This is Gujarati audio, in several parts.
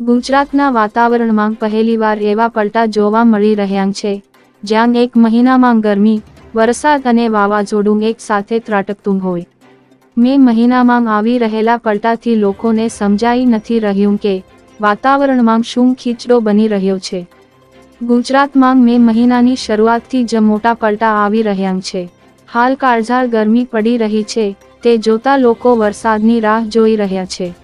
ગુજરાતના વાતાવરણમાં પહેલીવાર એવા પલટા જોવા મળી રહ્યા છે, જ્યાં એક મહિનામાં ગરમી, વરસાદ અને વાવાઝોડું એક સાથે ત્રાટકતું હોય. મે મહિનામાં આવી રહેલા પલટાથી લોકોને સમજાઈ નથી રહ્યું કે વાતાવરણમાં શું ખીચડો બની રહ્યો છે. ગુજરાતમાં મે મહિનાની શરૂઆતથી જ મોટા પલટા આવી રહ્યા છે. હાલ કાળઝાળ ગરમી પડી રહી છે, તે જોતા લોકો વરસાદની રાહ જોઈ રહ્યા છે.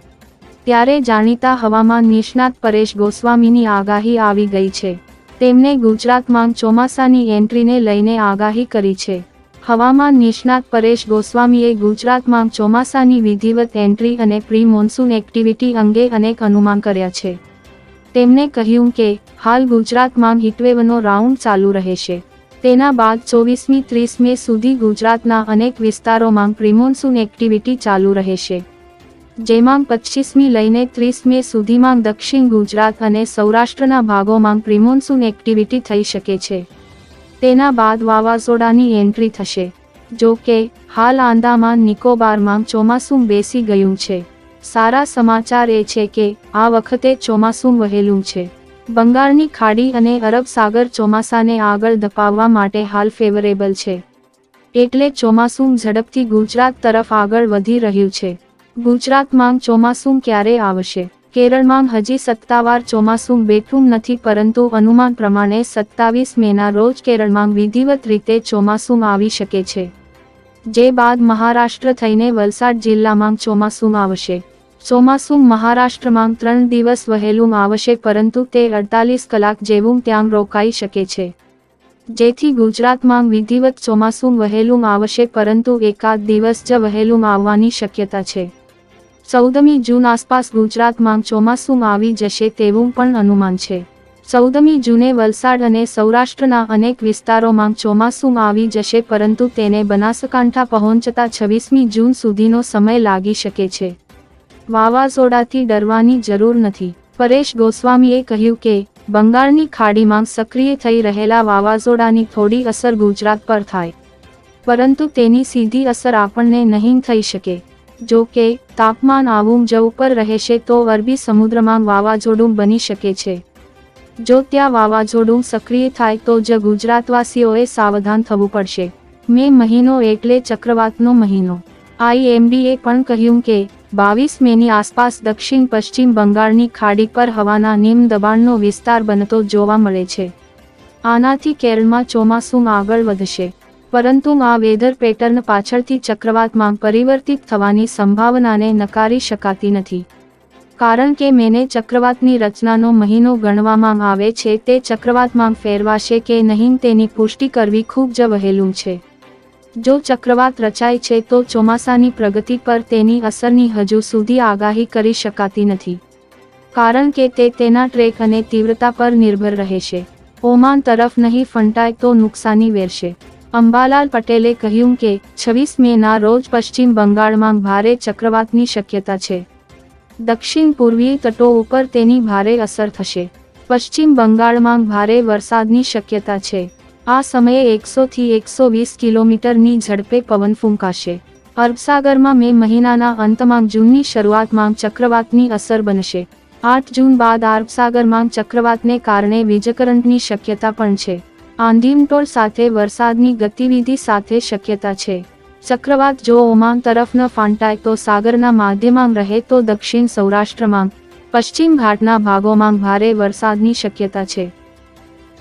ત્યારે જાણીતા હવામાન નિષ્ણાત પરેશ ગોસ્વામીની આગાહી આવી ગઈ છે. તેમણે ગુજરાતમાં ચોમાસાની એન્ટ્રીને લઈને આગાહી કરી છે. હવામાન નિષ્ણાત પરેશ ગોસ્વામીએ ગુજરાતમાં ચોમાસાની વિધિવત એન્ટ્રી અને પ્રી મોન્સૂન એક્ટિવિટી અંગે અનેક અનુમાન કર્યા છે. તેમણે કહ્યું કે, હાલ ગુજરાતમાં હીટવેવનો રાઉન્ડ ચાલુ રહેશે. તેના બાદ ચોવીસમી ત્રીસ મે સુધી ગુજરાતના અનેક વિસ્તારોમાં પ્રિમોન્સૂન એક્ટિવિટી ચાલુ રહેશે. જેમાં પચીસમી લઈને ત્રીસ મે સુધીમાં દક્ષિણ ગુજરાત અને સૌરાષ્ટ્રના ભાગોમાં પ્રિમોન્સૂન એક્ટિવિટી થઈ શકે છે. તેના બાદ વાવાઝોડાની એન્ટ્રી થશે. જો કે, હાલ આંદામાન નિકોબારમાં ચોમાસું બેસી ગયું છે. સારા સમાચાર એ છે કે, આ વખતે ચોમાસું વહેલું છે. બંગાળની ખાડી અને અરબ સાગર ચોમાસાને આગળ ધપાવવા માટે હાલ ફેવરેબલ છે. એટલે ચોમાસું ઝડપથી ગુજરાત તરફ આગળ વધી રહ્યું છે. ગુજરાતમાં ચોમાસું ક્યારે આવશે? કેરળમાં હજી સત્તાવાર ચોમાસું બેઠું નથી, પરંતુ અનુમાન પ્રમાણે સત્તાવીસ મેના રોજ કેરળમાં વિધિવત રીતે ચોમાસું આવી શકે છે. જે બાદ મહારાષ્ટ્ર થઈને વલસાડ જિલ્લામાં ચોમાસું આવશે. ચોમાસું મહારાષ્ટ્રમાં ત્રણ દિવસ વહેલું આવશે, પરંતુ તે અડતાલીસ કલાક જેવું ત્યાં રોકાઈ શકે છે. જેથી ગુજરાતમાં વિધિવત ચોમાસું વહેલું આવશે, પરંતુ એકાદ દિવસ જ વહેલું આવવાની શક્યતા છે. ચૌદમી જૂન આસપાસ ગુજરાતમાં ચોમાસું આવી જશે તેવું પણ અનુમાન છે. ચૌદમી જૂને વલસાડ અને સૌરાષ્ટ્રના અનેક વિસ્તારોમાં ચોમાસું આવી જશે પરંતુ તેને બનાસકાંઠા પહોંચતા છવ્વીસમી જૂન સુધીનો સમય લાગી શકે છે. વાવાઝોડાથી ડરવાની જરૂર નથી. પરેશ ગોસ્વામીએ કહ્યું કે, બંગાળની ખાડીમાં સક્રિય થઈ રહેલા વાવાઝોડાની થોડી અસર ગુજરાત પર થાય. પરંતુ તેની સીધી અસર આપણને નહીં થઈ શકે. જો કે, તાપમાન આવું જ ઉપર રહેશે તો અરબી સમુદ્રમાં વાવાઝોડું બની શકે છે. જો ત્યાં વાવાઝોડું સક્રિય થાય તો જ ગુજરાતવાસીઓએ સાવધાન થવું પડશે. મે મહિનો એટલે ચક્રવાતનો મહિનો. આઈએમડીએ પણ કહ્યું કે, બાવીસ મેની આસપાસ દક્ષિણ પશ્ચિમ બંગાળની ખાડી પર હવાના નિમ્ન દબાણનો વિસ્તાર બનતો જોવા મળે છે. આનાથી કેરળમાં ચોમાસું આગળ વધશે. પરંતુ આ વેધર પેટર્ન પાછળથી ચક્રવાતમાં પરિવર્તિત થવાની સંભાવનાને નકારી શકાતી નથી. કારણ કે મેને ચક્રવાતની રચનાનો મહિનો ગણવામાં આવે છે, તે ચક્રવાતમાં ફેરવાશે કે નહીં તેની પુષ્ટિ કરવી ખૂબ જ વહેલું છે. જો ચક્રવાત રચાય છે, તો ચોમાસાની પ્રગતિ પર તેની અસરની હજુ સુધી આગાહી કરી શકાતી નથી. કારણ કે તે તેના ટ્રેક અને તીવ્રતા પર નિર્ભર રહેશે. ઓમાન તરફ નહીં ફંટાય તો નુકસાની વેરશે. અંબાલાલ પટેલે કહ્યું કે, છવ્વીસ મેના રોજ પશ્ચિમ બંગાળમાં ભારે ચક્રવાતની શક્યતા છે. દક્ષિણ પૂર્વીય તટો ઉપર તેની ભારે અસર થશે. પશ્ચિમ બંગાળમાં ભારે વરસાદની શક્યતા છે. આ સમયે એકસોથી એકસો વીસ કિલોમીટરની ઝડપે પવન ફૂંકાશે. અરબસાગરમાં મે મહિનાના અંતમાં જૂનની શરૂઆતમાં ચક્રવાતની અસર બનશે. આઠ જૂન બાદ અરબસાગરમાં ચક્રવાતને કારણે વીજકરંટની શક્યતા પણ છે. આંધીમટોળ સાથે વરસાદની ગતિવિધિ સાથે શક્યતા છે. ચક્રવાત જો ઓમાન તરફ ન ફાંટાય તો સાગરના માધ્યમાં રહે તો દક્ષિણ સૌરાષ્ટ્રમાં, પશ્ચિમ ઘાટના ભાગોમાં ભારે વરસાદની શક્યતા છે.